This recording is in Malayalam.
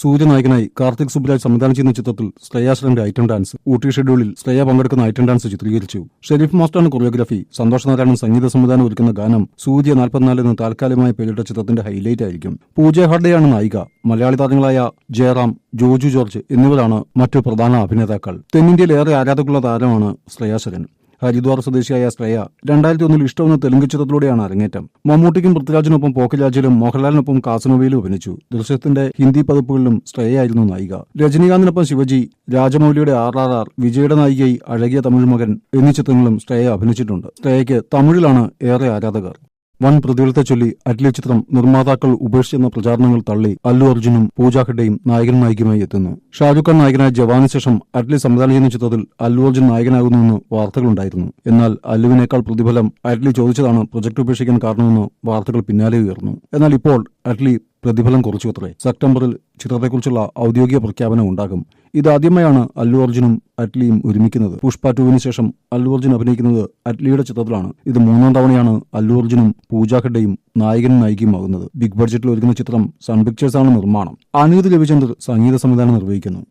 സൂര്യനായകനായി കാർത്തിക് സുബ്രാജ് സംവിധാനം ചെയ്യുന്ന ചിത്രത്തിൽ ശ്രേയാശ്രമന്റെ ഐറ്റം ഡാൻസ് ഊട്ടി ഷെഡ്യൂളിൽ ശ്രേയ പങ്കെടുക്കുന്ന ഐറ്റം ഡാൻസ് ചിത്രീകരിച്ചു. ഷെരീഫ് മാസ്റ്ററാണ് കൊറിയോഗ്രാഫി സന്തോഷ് നാരായണൻ സംഗീത സംവിധാനം ഒരുക്കുന്ന ഗാനം സൂര്യ നാൽപ്പത്തിനാല് എന്ന താൽക്കാലികമായി പേരിട്ട ചിത്രത്തിന്റെ ഹൈലൈറ്റ് ആയിരിക്കും. പൂജ ഹർഡെയാണ് നായിക മലയാളി താരങ്ങളായ ജയറാം ജോജു ജോർജ് എന്നിവരാണ് മറ്റു പ്രധാന അഭിനേതാക്കൾ. തെന്നിന്ത്യയിലേറെ ആരാധകരുള്ള താരമാണ് ശ്രേയാശരൻ ഹരിദ്വാർ സ്വദേശിയായ ശ്രേയ രണ്ടായിരത്തി ഒന്നിൽ ഇഷ്ടമെന്ന തെലുങ്ക് ചിത്രത്തിലൂടെയാണ് അരങ്ങേറ്റം. മമ്മൂട്ടിക്കും പൃഥ്വിരാജിനൊപ്പം പോക്കരാജിലും മോഹൻലാലിനൊപ്പം കാസനോവയിലും അഭിനയിച്ചു. ദൃശ്യത്തിന്റെ ഹിന്ദി പതിപ്പുകളിലും ശ്രേയയായിരുന്നു നായിക. രജനീകാന്തിനൊപ്പം ശിവജി രാജമൌലിയുടെ ആർ ആർ ആർ വിജയുടെ നായികയായി അഴകിയ തമിഴ് മകൻ എന്നീ ചിത്രങ്ങളും ശ്രേയ അഭിനയിച്ചിട്ടുണ്ട്. ശ്രേയയ്ക്ക് തമിഴിലാണ് ഏറെ ആരാധകർ. വൻ പ്രതിഫലത്തെ ചൊല്ലി അറ്റ്ലി ചിത്രം നിർമ്മാതാക്കൾ ഉപേക്ഷിച്ചെന്ന പ്രചാരണങ്ങൾ തള്ളി അല്ലു അർജുനും പൂജ ഹെഡയും നായകൻ നായികയുമായി എത്തുന്നു. ഷാരൂഖ് ഖാൻ നായകനായ ജവാന് ശേഷം അറ്റ്ലി സംവിധാനം ചെയ്യുന്ന ചിത്രത്തിൽ അല്ലു അർജുൻ നായകനാകുന്നുവെന്ന് വാർത്തകളുണ്ടായിരുന്നു. എന്നാൽ അല്ലുവിനേക്കാൾ പ്രതിഫലം അറ്റ്ലി ചോദിച്ചതാണ് പ്രൊജക്ട് ഉപേക്ഷിക്കാൻ കാരണമെന്ന് വാർത്തകൾ പിന്നാലെ ഉയർന്നു. എന്നാൽ ഇപ്പോൾ അറ്റ്ലി പ്രതിഫലം കുറച്ചുവത്രേ സെപ്റ്റംബറിൽ ചിത്രത്തെക്കുറിച്ചുള്ള ഔദ്യോഗിക പ്രഖ്യാപനം ഉണ്ടാകും. ഇതാദ്യമായാണ് അല്ലു അർജുനും അറ്റ്ലിയും ഒരുമിക്കുന്നത്. പുഷ്പ ടുവിന് ശേഷം അല്ലു അർജുൻ അഭിനയിക്കുന്നത് അറ്റ്ലിയുടെ ചിത്രത്തിലാണ്. ഇത് മൂന്നാം തവണയാണ് അല്ലു അർജുനും പൂജ ഹെഡയും നായകനും നായികയുമാകുന്നത്. ബിഗ് ബഡ്ജറ്റിൽ ഒരുക്കുന്ന ചിത്രം സൺ പിക്ചേഴ്സാണ് നിർമ്മാണം. അനിരുദ്ധ് രവിചന്ദ്രൻ സംഗീത സംവിധാനം നിർവഹിക്കുന്നു.